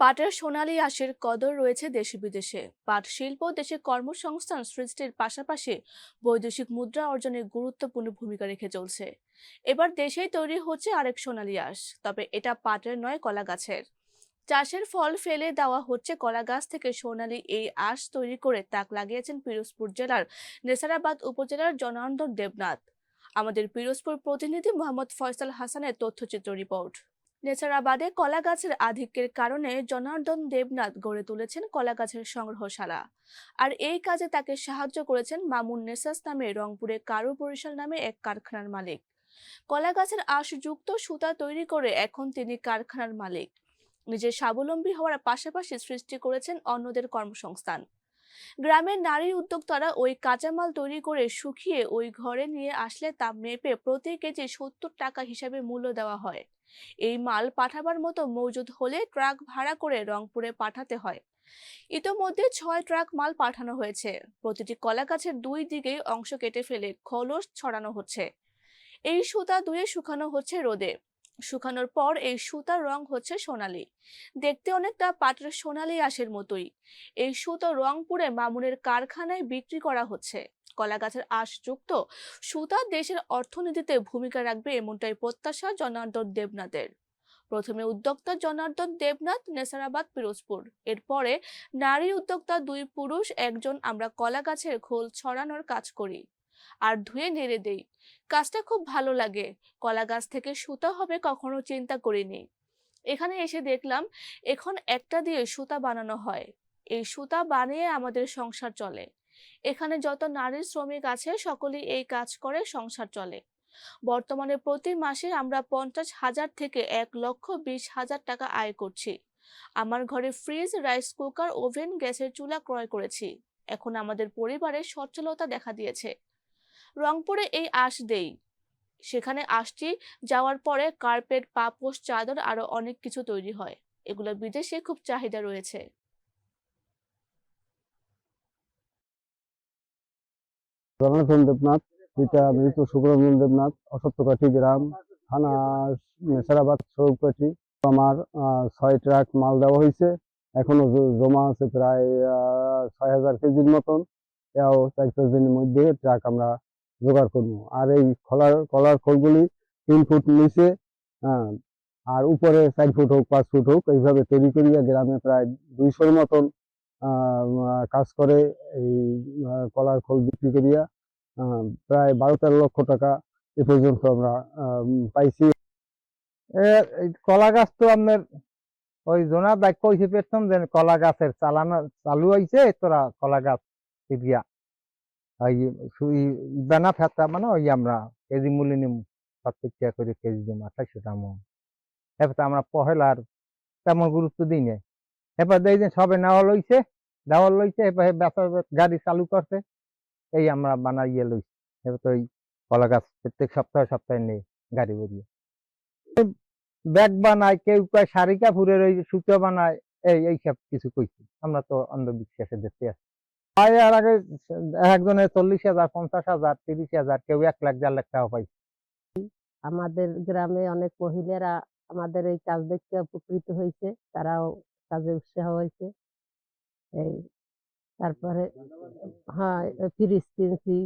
পাটের সোনালি আঁশের কদর রয়েছে দেশে বিদেশে। পাট শিল্প দেশে কর্মসংস্থান সৃষ্টির পাশাপাশি বৈদেশিক মুদ্রা অর্জনে গুরুত্বপূর্ণ ভূমিকা রেখে চলছে। এবার দেশেই তৈরি হচ্ছে আরেক সোনালি আঁশ, তবে এটা পাটের নয়, কলা গাছের। চাষের ফল ফেলে দেওয়া হচ্ছে কলা গাছ থেকে সোনালি এই আঁশ তৈরি করে তাক লাগিয়েছেন পিরোজপুর জেলার নেসারাবাদ উপজেলার জনার্দন দেবনাথ। আমাদের পিরোজপুর প্রতিনিধি মোহাম্মদ ফয়সাল হাসানের তথ্যচিত্র রিপোর্ট। নেচারাবাদে কলা গাছের আধিক্যের কারণে জনার্দন দেবনাথ গড়ে তুলেছেন কলা গাছের সংগ্রহশালা। আর এই কাজে তাকে সাহায্য করেছেন মামুন নেসাস নামে রংপুরে কারু বরিশাল নামে এক কারখানার মালিক। কলা গাছের আঁশযুক্ত সুতা তৈরি করে এখন তিনি কারখানার মালিক। নিজে স্বাবলম্বী হওয়ার পাশাপাশি সৃষ্টি করেছেন অন্যদের কর্মসংস্থান। গ্রামের নারী উদ্যোক্তারা ওই কাঁচামাল তৈরি করে শুকিয়ে ওই ঘরে নিয়ে আসলে তা মেপে প্রতি কেজি সত্তর টাকা হিসাবে মূল্য দেওয়া হয়। এই মাল পাঠাবার মতো মজুদ হলে ট্রাক ভাড়া করে রংপুরে পাঠাতে হয়। ইতোমধ্যে ছয় ট্রাক মাল পাঠানো হয়েছে। প্রতিটি কলা গাছের দুই দিকেই অংশ কেটে ফেলে খোলস ছড়ানো হচ্ছে। এই সুতা ধুয়ে শুকানো হচ্ছে রোদে। শুকানোর পর এই সুতার রং হচ্ছে সোনালি। দেখতে অনেকটা পাটের সোনালি আঁশের মতোই। এই সুতো রংপুরে মামুনের কারখানায় বিক্রি করা হচ্ছে। কলা গাছের আঁশযুক্ত সুতা দেশের অর্থনীতিতে ভূমিকা রাখবে এমনটাই প্রত্যাশা জনার্দন দেবনাথের। প্রথমে উদ্যোক্তা জনার্দন দেবনাথ, নেসারাবাদ, পিরোজপুর। এরপরে নারী উদ্যোক্তা দুই পুরুষ, একজন আমরা কলা গাছের খোল ছড়ানোর কাজ করি আর ধুয়ে নেড়ে দেই। কাজটা খুব ভালো লাগে কলা গাছ থেকে সুতা হবে কখনো চিন্তা করিনি। এখানে এসে দেখলাম, এখন একটা দিয়ে সুতা বানানো হয়। এই সুতা বানিয়ে আমাদের সংসার চলে। এখানে যত নারী শ্রমিক আছে, সকলেই এই কাজ করে, সংসার চলে। বর্তমানে প্রতি মাসে আমরা পঞ্চাশ হাজার থেকে এক লক্ষ বিশ হাজার টাকা আয় করছি। আমার ঘরে ফ্রিজ, রাইস কুকার, ওভেন, গ্যাসের চুলা ক্রয় করেছি। এখন আমাদের পরিবারে সচ্ছলতা দেখা দিয়েছে। রংপুরে এই আঁশ দেই। সেখানে আঁশটি যাওয়ার পরে কার্পেট, পাপোশ, চাদর আরও অনেক কিছু তৈরি হয়। এগুলো বিদেশে খুব চাহিদা রয়েছে। জগন্নাথন দেবনাথ, পিতা মৃত সুব্রমণ্যম দেবনাথ অসত্যকাঠি গ্রাম থানা নেসারাবাদ সৌকাঠি আমার ছয় ট্রাক মাল দেওয়া হয়েছে। এখনও জমা আছে প্রায় ছয় হাজার কেজির মতন। এও চার পাঁচ দিনের মধ্যে ট্রাক আমরা জোগাড় করব। আর এই কলার কলার খোলগুলি তিন ফুট নিচে হ্যাঁ আর উপরে চার ফুট হোক, পাঁচ ফুট হোক, এইভাবে তৈরি করিয়া গ্রামে প্রায় দুইশোর মতন কাজ করে এই কলার খোল বিক্রি করিয়া প্রায় বারো তেরো লক্ষ টাকা এ পর্যন্ত আমরা পাইছি। কলা গাছ তো আপনার ওই জোনা বাক্য হয়েছে পেতাম যে কলা গাছের চালানো, চালু হয়েছে তোরা কলা গাছ দিয়া বেনা ফেতা মানে ওই আমরা কেজি মূল্য নিম টাকা করে কেজি দিম আঠাইশো টাকা এবার আমরা পহেলার তেমন গুরুত্ব দিই না এবার দেখি সবে নেওয়া লইছে, দেওয়া লইছে এবার বেচা গাড়ি চালু করছে। এই আমরা বানাইয়ে লইছি। এবার তো ওই কলা গাছ প্রত্যেক সপ্তাহে সপ্তাহে নেই গাড়ি বেরিয়ে ব্যাগ বানায়, কেউ কয় শাড়ি কাপড়ের ওই সুতো বানায়, এই এই সব কিছু কইছি। আমরা তো অন্ধবিশ্বাসে দেখতে আছি। আর আগে একজনের চল্লিশ হাজার, পঞ্চাশ হাজার, তিরিশ হাজার, কেউ এক লাখ, দেড় লাখ টাকা পাইছে। আমাদের গ্রামে অনেক মহিলারা আমাদের এই কাজ দেখতে উপকৃত হয়েছে। তারাও কাজে উৎসাহ হয়েছে। এই তারপরে হ্যাঁ ফ্রিজ কিনছি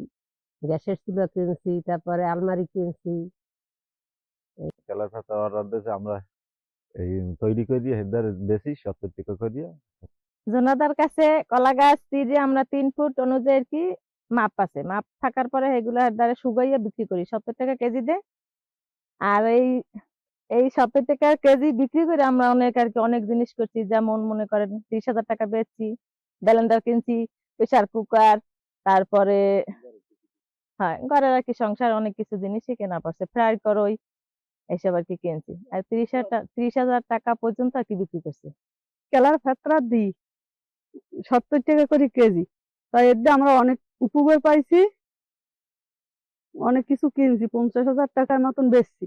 গ্যাসের চুলা কিনছি তারপরে আলমারি কিনছি পাতা আমরা এই তৈরি করে দিয়ে হেদার বেশি সত্তর টাকা করে দিয়ে জোনাদার কাছে কলা গাছ তিরে আমরা তিন ফুট অনুযায়ী কি মাপ আছে। মাপ থাকার পরে এগুলা দ্বারা শুকাইয়া বিক্রি করি। সত্তর টাকা কেজি দে। আর এই এই সত্তর টাকা কেজি বিক্রি করে আমরা অনেক আর কি অনেক জিনিস করছি। যেমন মনে করেন ত্রিশ হাজার টাকা বেচছি ব্যালেন্ডার কিনছি, প্রেসার কুকার, তারপরে হ্যাঁ ঘরের আর কি সংসার অনেক কিছু জিনিসই কেনা পড়ছে। ফ্রাই করই, এইসব আর কি কিনছি। আর ত্রিশ হাজার ত্রিশ হাজার টাকা পর্যন্ত আর কি বিক্রি করছি। কেলার ফেতরা দিই, সত্তর টাকা করে কেজি। তাই এর আমরা অনেক উপকার পাইছি, অনেক কিছু কিনছি, পঞ্চাশ হাজার টাকার মতন বেচছি।